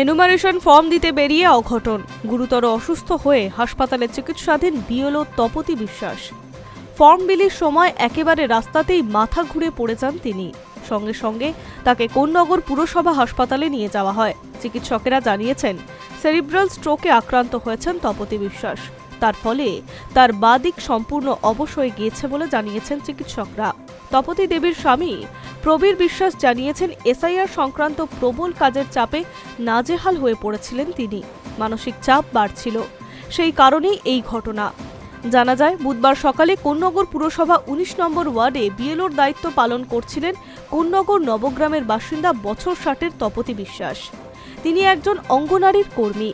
Enumeration form দিতে বেরিয়ে অঘটন। গুরুতর অসুস্থ হয়ে হাসপাতালে চিকিৎসাধীন বিএলও তপতি বিশ্বাস। ফর্ম বিলির সময় একেবারে রাস্তাতেই মাথা ঘুরে পড়ে যান তিনি। সঙ্গে সঙ্গে তাকে কোন্নগর পুরসভা হাসপাতালে নিয়ে যাওয়া হয়। চিকিৎসকেরা জানিয়েছেন, সেরিব্রাল স্ট্রোকে আক্রান্ত হয়েছেন তপতি বিশ্বাস। তার ফলে তার বাদিক সম্পূর্ণ অবশ হয়ে গিয়েছে বলে জানিয়েছেন চিকিৎসকরা। তপতি দেবীর স্বামী প্রবীর বিশ্বাস জানিয়েছেন, এসআইআর সংক্রান্ত প্রবল কাজের চাপে নাজেহাল হয়ে পড়েছিলেন তিনি। মানসিক চাপ বাড়ছিল। সেই কারণেই এই ঘটনা। জানা যায়, বুধবার সকালে কোন্নগর পুরসভা উনিশ নম্বর ওয়ার্ডে বিএলওর দায়িত্ব পালন করছিলেন কোন্নগর নবগ্রামের বাসিন্দা বছর ষাটের তপতি বিশ্বাস। তিনি একজন অঙ্গনারীর কর্মী।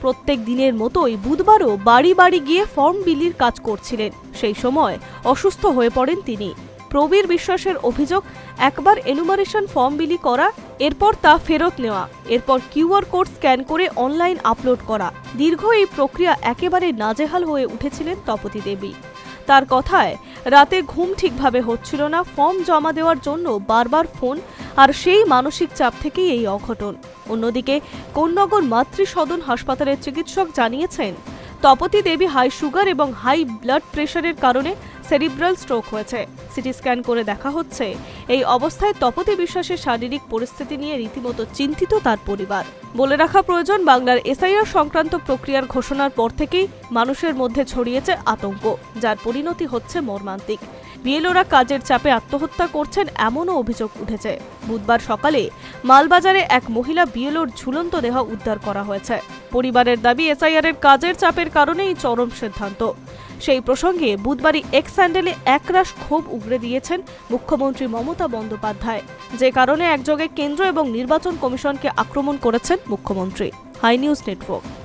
প্রত্যেক দিনের মতোই বুধবারও বাড়ি বাড়ি গিয়ে ফর্ম বিলির কাজ করছিলেন। সেই সময় অসুস্থ হয়ে পড়েন তিনি। প্রবীর বিশ্বাসের অভিযোগ, একবার এনুমারেশন ফর্ম বিলি করা, এরপর তা ফেরত নেওয়া, এরপর কিউআর কোড স্ক্যান করে অনলাইন আপলোড করা। দীর্ঘ এই প্রক্রিয়া একেবারে নাজেহাল হয়ে উঠেছিলেন তপতি দেবী। তার কথায়, রাতে ঘুম ঠিকভাবে হচ্ছিল না ফর্ম জমা দেওয়ার জন্য বারবার ফোন আর সেই মানসিক চাপ থেকেই এই অঘটন। অন্যদিকে, কোন্নগর মাতৃসদন হাসপাতালের চিকিৎসক জানিয়েছেন, তপতি দেবী হাই সুগার এবং হাই ব্লাড প্রেশারের কারণে সেরিব্রাল স্ট্রোক হয়েছে। সিটি স্ক্যান করে দেখা হচ্ছে, এই অবস্থায় তপতি বিশ্বাসের শারীরিক পরিস্থিতি নিয়ে রীতিমতো চিন্তিত তার পরিবার। বলে রাখা প্রয়োজন, বাংলার এসআইআর সংক্রান্ত প্রক্রিয়ার ঘোষণার পর থেকেই মানুষের মধ্যে ছড়িয়েছে আতঙ্ক, যার পরিণতি হচ্ছে মর্মান্তিক। বিএলওরা কাজের চাপে আত্মহত্যা করছেন এমনও অভিযোগ উঠেছে। বুধবার সকালে মালবাজারে এক মহিলা বিএলওর ঝুলন্ত দেহ উদ্ধার করা হয়েছে। পরিবারের দাবি এসআইআর এর কাজের চাপের কারণেই চরম সিদ্ধান্ত। সেই প্রসঙ্গে বুধবারই এক স্যান্ডেলে একরাশ ক্ষোভ উগড়ে দিয়েছেন মুখ্যমন্ত্রী মমতা বন্দ্যোপাধ্যায়। যে কারণে একযোগে কেন্দ্র এবং নির্বাচন কমিশনকে আক্রমণ করেছেন মুখ্যমন্ত্রী। Hi news network.